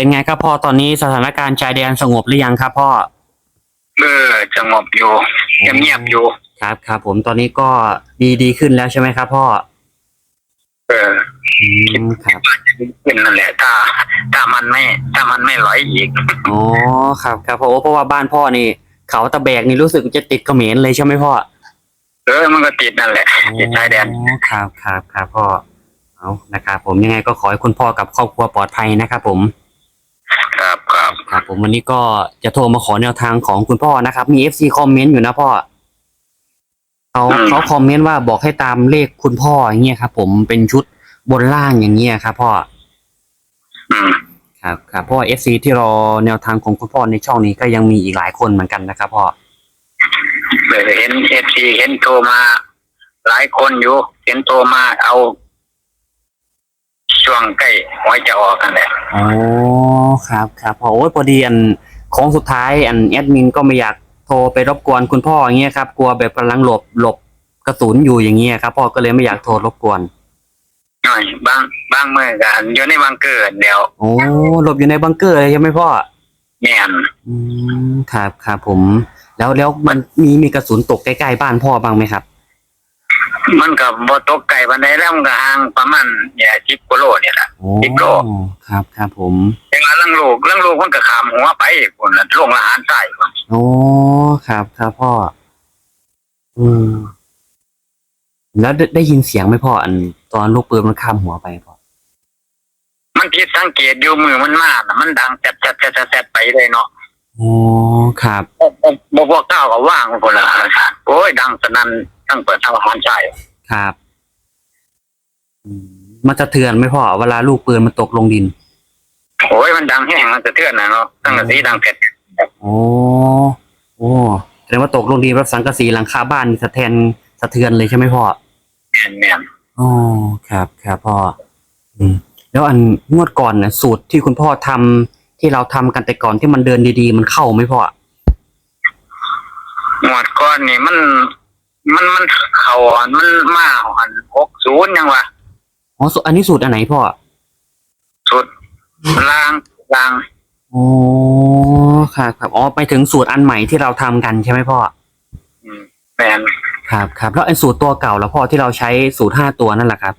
เป็นไงครับพ่อตอนนี้สถานการณ์ชายแดนสงบหรือยังครับพ่อเออสงบอยู่เงียบๆอยู่ ครับครับผมตอนนี้ก็ดีดีขึ้นแล้วใช่ไหมครับพ่อเอออืมครับว่าจะดีขึ้นนั่นแหละถ้าถ้ามันไม่ถ้ามันไม่ไหลอีก อ๋อครับครับพ่อโอ้เพราะว่าบ้านพ่อนี่ เขาตะแบกนี่รู้สึกจะติดเขมรเลยใช่ไหมพ่อเออมันก็ติดนั่นแหละติดชายแดนอ๋อครับครับครับพ่อเอานะครับผมยังไงก็ขอให้คุณพ่อกับครอบครัวปลอดภัยนะครับผม ครับครับครับผมวันนี้ก็จะโทรมาขอแนวทางของคุณพ่อนะครับ มีเอฟซีคอมเมนต์อยู่นะพ่อเขาเขาคอมเมนต์ว่าบอกให้ตามเลขคุณพ่ออย่างเงี้ยครับผมเป็นชุดบนล่างอย่างเงี้ยครับพ่ออืมครับครับเพราะเอฟซีที่รอแนวทางของคุณพ่อในช่องนี้ก็ยังมีอีกหลายคนเหมือนกันนะครับพ่อเออเห็นเอฟซีเห็นโทรมา หลายคนอยู่ เห็นโทรมาเอา ช่วงใกล้หวยจะออกกันแหละอ๋อครับครับพ่อโอ้ยพอดีอันโค้งสุดท้ายอันแอดมินก็ไม่อยากโทรไปรบกวนคุณพ่ออย่างเงี้ยครับกลัวแบบกำลังหลบหลบกระสุนอยู่อย่างเงี้ยครับพ่อก็เลยไม่อยากโทรรบกวนหน่อยบางบางเมื่อกันอยู่ในบังเกิดเดี๋ยวโอ้หลบอยู่ในบังเกอร์เลยใช่ไหมพ่อแม่นอืมครับครับผม แล้วแล้วมันมีมีกระสุนตกใกล้ๆบ้านพ่อบ้างไหมครับ มันก็บ่ตกไก่บันไดแล้วมันก็ห่างประมาณเนี่ยสิบกิโลเนี่ยแหละโอ้สิบโลครับครับผมแต่ว่าเรื่องลูกเรื่องลูกมันก็ขามหัวไปคนละลงละหารใต้คนโอ้ครับครับพ่อ อืมแล้วได้ได้ยินเสียงไหมพ่ออัน ตอนลูกปืนมันข้ามหัวไปพ่อมันผิดสังเกตอยู่มือมันมาน่ะมันดังแซ่บแซ่บแซ่บแซ่บไปเลยเนาะ โอ้ครับบ่พวกเก้าก็ว่างคนละโอ้ยดังสนั่นทั้งเปิดทั้งอาหารใต้ครับอืมมันจะเทือนไหมพ่อเวลาลูกปืนมันตกลงดินโอ้ยมันดังแห้งมันสะเทือนนะเนาะตั้งแต่สีดังเผ็ดโอ้โอ้แสดงว่าตกลงดินแบบสังกะสีหลังคาบ้านนี่สะเทือนสะเทือนเลยใช่ไหมพ่อแม่นแม่นอ๋อครับครับพ่ออืมแล้วอันงวดก่อนนะสูตรที่คุณพ่อทำ ที่เราทำกันแต่ก่อนที่มันเดินดีๆ มันเข้าไหมพ่อ หมวดก้อนนี่มัน มันมันเข่าอ่อนมันมาหันหกศูนย์ยังวะอ๋อสูตรอันนี้สูตรอันไหนพ่อ สุดลางลางอ๋อครับครับอ๋อไปถึงสูตรอันใหม่ที่เราทำกันใช่ไหมพ่อ อืมแม่นครับครับแล้วไอ้สูตรตัวเก่าแล้วพ่อที่เราใช้สูตรห้าตัวนั่นแหละครับ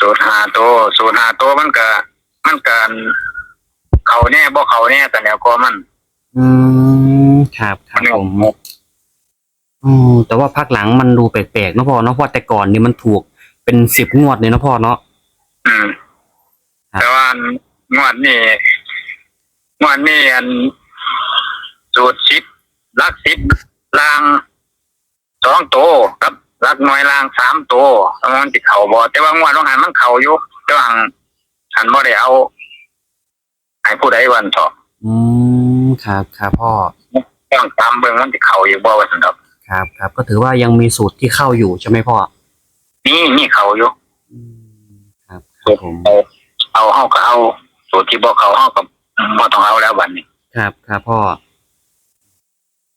สูตรหาโตวสูตรหาโตวมันก็มันก็ เขาแน่บ่เขาแน่แต่แล้วก็มัน อืมครับครับผมอ๋อแต่ว่าพักหลังมันดูแปลกๆเนอะพ่อเนอะเพราะแต่ก่อนนี่มันถูกเป็นสิบงวดเลยเนอะพ่อเนาะอืมครับแต่ว่างวดนี้งวดนี้อันสูตรสิบลักสิบลางสองโตวกับลักหน่วยลางสามโตวมันติดเข่าบ่แต่ว่างวดต้องหันมันเข่าอยู่แต่ว่าหันหันบ่ได้เอา ให้ผู้ใดวันเถาะอืมครับครับพ่อต้องตามเบิ่งมันติดเข่าอยู่บ่ว่าซั่นดอกครับครับ ก็ถือว่ายังมีสูตรที่เข้าอยู่ใช่ไหมพ่อนี่นี่เข่าอยู่อืมครับครับผมเอาเอาเฮาก็เอาสูตรที่บ่เขาเฮาก็บ่ต้องเอาแล้วบัดนี้ ครับครับพ่อ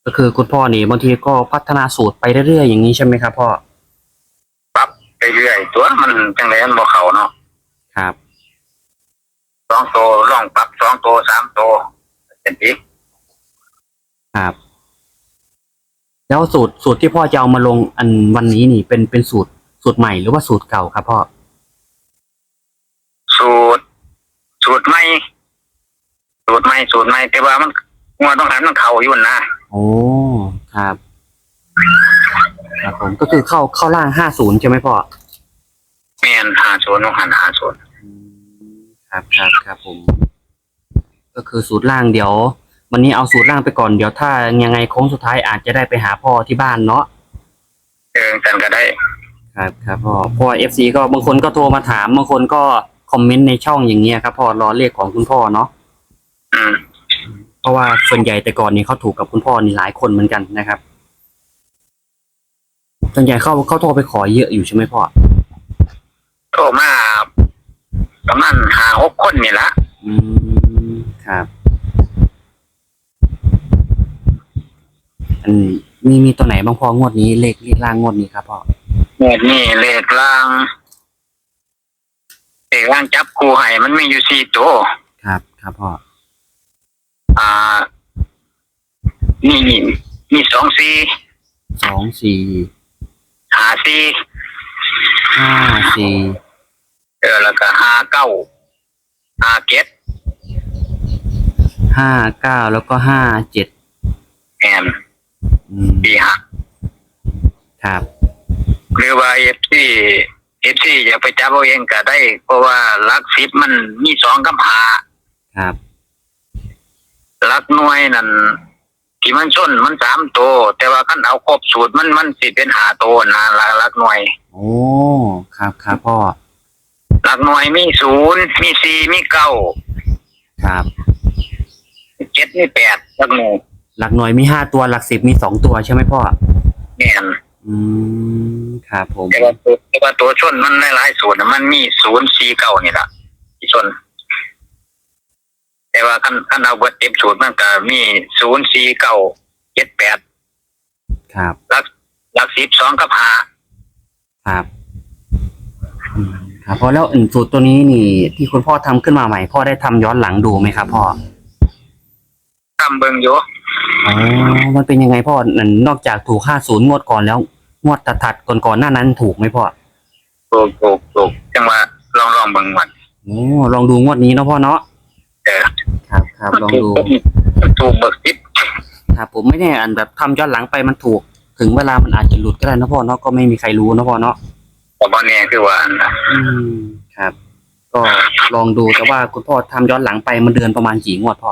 ก็คือคุณพ่อนี่บางทีก็พัฒนาสูตรไปเรื่อยๆอย่างนี้ใช่ไหมครับพ่อปรับไปเรื่อยตัวมันจังไดมันบ่เข้าเนาะครับส องโตลองปรับสองโตสามโตเป็นอีกครับ แล้วสูตรสูตรที่พ่อจะเอามาลงอันวันนี้นี่เป็นเป็นสูตรสูตรใหม่หรือว่าสูตรเก่าครับพ่อ สูตร สูตรใหม่สูตรใหม่สูตรใหม่แต่ว่ามันงวดต้องหันมันเข้าอยู่นะโอ้ครับ ครับผมก็คือเข้าเข้าล่างห้าศูนย์ใช่ไหมพ่อแม่นหาศูนย์ต้องหันหาศูนย์ ครับครับครับผม ก็คือสูตรล่างเดี๋ยว วันนี้เอาสูตรล่างไปก่อนเดี๋ยวถ้ายังไงโค้งสุดท้ายอาจจะได้ไปหาพ่อที่บ้านเนาะเออกันก็ได้ ครับครับพ่อเพราะเอฟซีก็บางคนก็โทรมาถามบางคนก็คอมเมนต์ในช่องอย่างเงี้ยครับพ่อรอเลขของคุณพ่อเนาะอืมเพราะว่าส่วนใหญ่แต่ก่อนนี้เขาถูกกับคุณพ่อนี่หลายคนเหมือนกันนะครับส่วนใหญ่เขาเขาโทรไปขอเยอะอยู่ใช่ไหมพ่อโทรมา ประมาณหาหกคนนี่ละอืมครับอันมีมีตัวไหนบ้างพ่องวดนี้เลขเลขล่างงวดนี้ครับพ่อเม็ดนี่เลขล่างเลขล่างจับคู่ให้มันมีอยู่สี่ตัวครับ ครับพ่ออ่านี่นี่มีสองสี่สองสี่หาสี่ห้าสี่เออแล้วก็ห้าเก้าห้าเก็ดห้าเก้าแล้วก็ห้าเจ็ดแอนอืมปีห้าครับ หรือว่าเอฟซีเอฟซีอยากไปจับเอาเองก็ได้ เพราะว่าลักสิบมันมีสองกับหาครับ ลักหน่วยนั่นที่มันชนมันสามตัว แต่ว่าขั้นเอาครบสูตรมันมันสิเป็นหาตัวนะลักลักหน่วย โอ้ ครับครับพ่อ ลักหน่วยมีศูนย์มีสี่มีเก้าครับมีเจ็ดมีแปดลักหน่วยหลักหน่วยมีห้าตัวหลักสิบมีสองตัวใช่ไหมพ่อแน่นอืมครับผมแต่ว่าตัวแต่ว่าตัวชนมันหลายๆสูตรน่ะมันมีศูนย์สี่เก้านี่แหละที่ชน แต่ว่าขั้นขั้นเอาเบิดเต็มสูตรมันก็มีศูนย์สี่เก้าเจ็ดแปดครับลักลักสิบสองกับห้าครับอืม ครับพอแล้วอันสูตรตัวนี้นี่ ที่คุณพ่อทำขึ้นมาใหม่ พ่อได้ทำย้อนหลังดูไหมครับพ่อทำเบิ่งอยู่อ๋อมันเป็นยังไงพ่อนั่นนอกจากถูกห้าศูนย์งวดก่อนแล้ว งวดถัดๆก่อนๆหน้านั้นถูกไหมพ่อถูกถูกถูกจังว่าลองลองเบิ่งมันโอ้ลองดูงวดนี้เนาะพ่อเนาะเออครับครับลองดูถูกเบิกสิบครับผมไม่แน่อันแบบทำย้อนหลังไปมันถูก ถึงเวลามันอาจจะหลุดก็ได้นะพ่อเนาะก็ไม่มีใครรู้นะพ่อเนาะ ผมว่าเนี่ยคือว่านะอืมครับ ก็ลองดูแต่ว่าคุณพ่อทำย้อนหลังไปมันเดือนประมาณกี่งวดพ่อ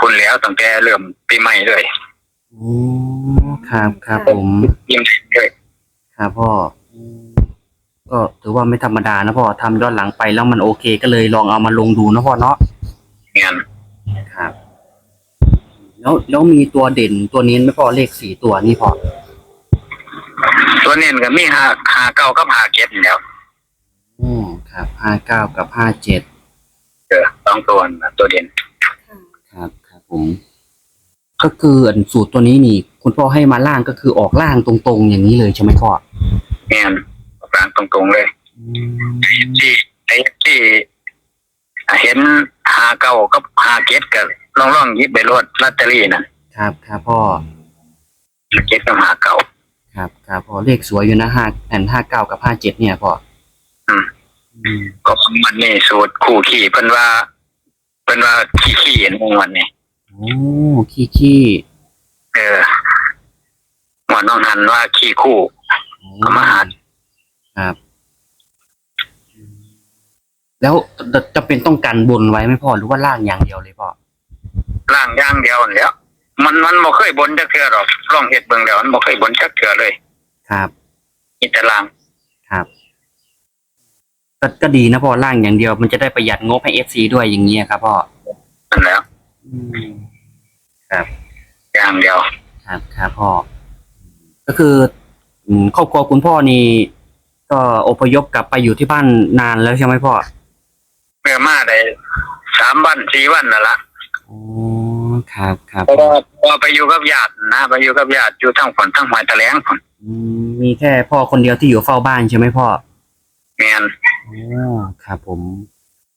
คุณแล้วตั้งแต่เริ่มปีใหม่เลยโอ้ครับครับผมปีใหม่เลยครับพ่ออืมก็ถือว่าไม่ธรรมดานะพ่อทำย้อนหลังไปแล้วมันโอเคก็เลยลองเอามาลงดูนะพ่อเนาะงานครับ แล้วแล้วมีตัวเด่นตัวนี้ไหม่พอเลขสี่ตัวนี่พอ ตัวเน้นก็มีหาหาเก้ากับหาเก็ดนี่แหล้วอ๋อครับห้าเก้ากับห้าเจ็ดเออสองตัวนะตัวเด่นครับ ครับผม ก็คืออันสูตรตัวนี้นี่ คุณพ่อให้มาล่างก็คือออกล่างตรงๆอย่างนี้เลยใช่ไหมพ่องานกลางตรงๆเลยอืมที่ไอ้ที่เห็นหาเก้ากับหาเก็ดก็ลองลองๆหยิบไปรถลอตเตอรี่นั่นครับครับพ่อเก็ดกับหาเก้า ครับครับพ่อเลขสวยอยู่นะห้าอันห้าเก้ากับห้าเจ็ดเนี่ยพ่ออืมอืมก็มันนี่สูตรคู่ขี่เพิ่นว่าเพิ่นว่าขี้ขี้ๆนวันนี้โอ้ขี้ขี้เออหมอน้องหันว่าขี้คู่โอ้ก็มาหาครับ แล้วจะเป็นต้องกันบนไว้ไหมพ่อหรือว่าล่างอย่างเดียวเลยพ่อ ล่างอย่างเดียวนั่นแหล้ว มันมันบ่เคยบนจักเทื่อหรอกลองเฮ็ดเบิ่งแล้วมันบ่เคยบนจักเทื่อเลยครับ มีแต่ล่าง ครับก็ก็ดีนะพ่อล่างอย่างเดียวมันจะได้ประหยัดงบให้เอฟซีด้วยอย่างเงี้ยครับพ่อนั่นแหล้ว อืมอย่างเดียว ครับครับพ่อก็คืออืมครอบครัวคุณพ่อนี่ก็อพยพกลับไปอยู่ที่บ้านนานแล้วใช่ไหมพ่อเมื่อมาได้สามวันสี่วันนั่นละ อ๋อ ครับครับเพราะว่าเพราะว่าไปอยู่กับญาตินะไปอยู่กับญาติอยู่ทั้งฝนทั้งหอยตะแลงพุ่นอืมมีแค่พ่อคนเดียวที่อยู่เฝ้าบ้านใช่ไหมพ่อแม่นอ๋อครับผม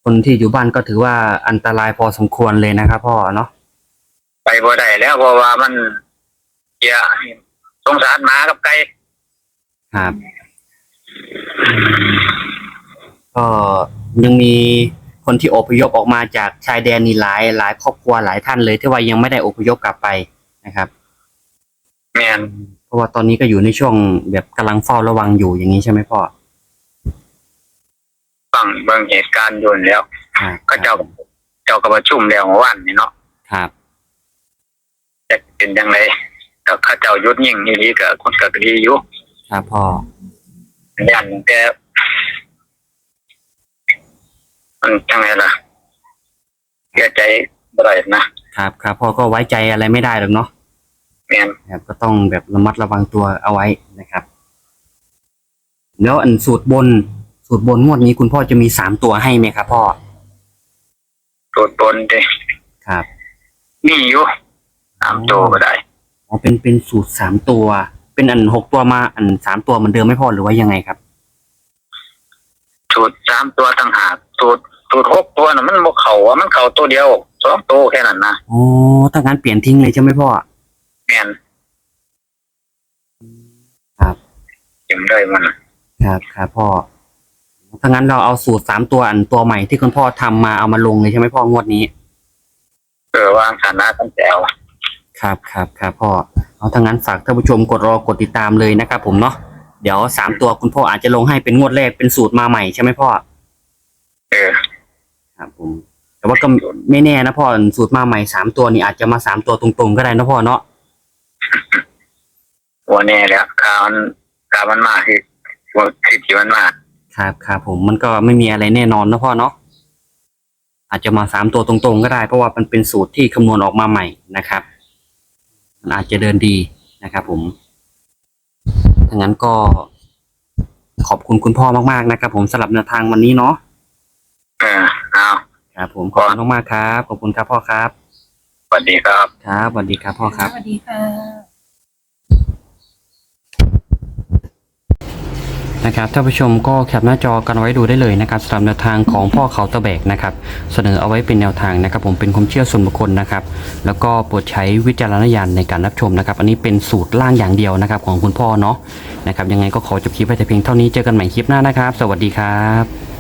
คนที่อยู่บ้านก็ถือว่าอันตรายพอสมควรเลยนะครับพ่อเนาะไปบ่ได้แล้วเพราะว่ามันเสียสงสารหมากับไก่ครับก็ยังมี คนที่อพยพออกมาจากชายแดนนี่หลายหลายครอบครัวหลายท่านเลยที่ว่ายังไม่ได้อพยพกลับไปนะครับแม่นเพราะว่าตอนนี้ก็อยู่ในช่วงแบบกำลังเฝ้าระวังอยู่อย่างนี้ใช่ไหมพ่อฟังเบิ่งเหตุการณ์อยู่นั่นแหล้วครับก็เจ้าเจ้าก็ประชุมแล้วเมื่อวานนี่เนาะครับจะเป็นยังไงก็เข้าเจ้ายุดยิ่งนี่ดีก็คนก็ดีอยู่ครับพ่อยันแต่ มันจังไงล่ะเสียใจบ่ได้นะครับครับพ่อก็ไว้ใจอะไรไม่ได้หรอกเนาะแม่นครับก็ต้องแบบระมัดระวังตัวเอาไว้นะครับ แล้วอันสูตรบนสูตรบนงวดนี้คุณพ่อจะมีสามตัวให้ไหมครับพ่อโดดบนเด้ครับนี่อยู่ตามโตก็ได้อ๋อเป็นเป็นสูตรสามตัว เป็นอันหกตัวมาอันสามตัวเหมือนเดิมไม่พอหรือว่ายังไงครับ สูตรสามตัวต่างหาก สูตรเอาตัวเดียวสองตัวแค่นั้นนะโอ้ถ้างั้นเปลี่ยนทิ้งเลยใช่ไหมพ่อ แม่นครับจึงได้มันครับครับพ่อ ถ้างั้นเราเอาสูตรสามตัวอันตัวใหม่ที่คุณพ่อทำมาเอามาลงเลยใช่ไหมพ่องวดนี้ เออวางฐานะตั้งแต่เอาครับครับครับพ่อ เอาถ้างั้นฝากท่านผู้ชมกดรอกดติดตามเลยนะครับผมเนาะ เดี๋ยวสามตัวคุณพ่ออาจจะลงให้เป็นงวดแรกเป็นสูตรมาใหม่ใช่ไหมพ่อ เออ ครับผม แต่ว่าก็ไม่แน่นะพ่อสูตรมาใหม่สามตัวนี่อาจจะมาสามตัวตรงๆก็ได้นะพ่อเนาะวันนี้แหล้วข่าวมันข่าวมันมาคือว่าคือที่มันมาครับครับผมมันก็ไม่มีอะไรแน่นอนนะพ่อเนาะอาจจะมาสามตัวตรงๆก็ได้ เพราะว่ามันเป็นสูตรที่คำนวณออกมาใหม่นะครับ มันอาจจะเดินดีนะครับผมถ้างั้นก็ขอบคุณคุณพ่อมากๆนะครับผมสำหรับแนวทางวันนี้เนาะ เออเอาครับผมขอบคุณมากๆครับขอบคุณครับพ่อครับสวัสดีครับ ครับสวัสดีครับพ่อครับ สวัสดีค่ะนะครับท่านผู้ชมก็แคปหน้าจอกันไว้ดูได้เลยนะครับสำหรับแนวทางของพ่อเขาตะแบกนะครับเสนอเอาไว้เป็นแนวทางนะครับ ผมเป็นความเชื่อส่วนบุคคลนะครับแล้วก็โปรดใช้วิจารณญาณในการรับชมนะครับ อันนี้เป็นสูตรล่างอย่างเดียวนะครับ ของคุณพ่อเนาะนะครับยังไงก็ขอจบคลิปไว้แต่เพียงเท่านี้เจอกันใหม่คลิปหน้านะครับ สวัสดีครับ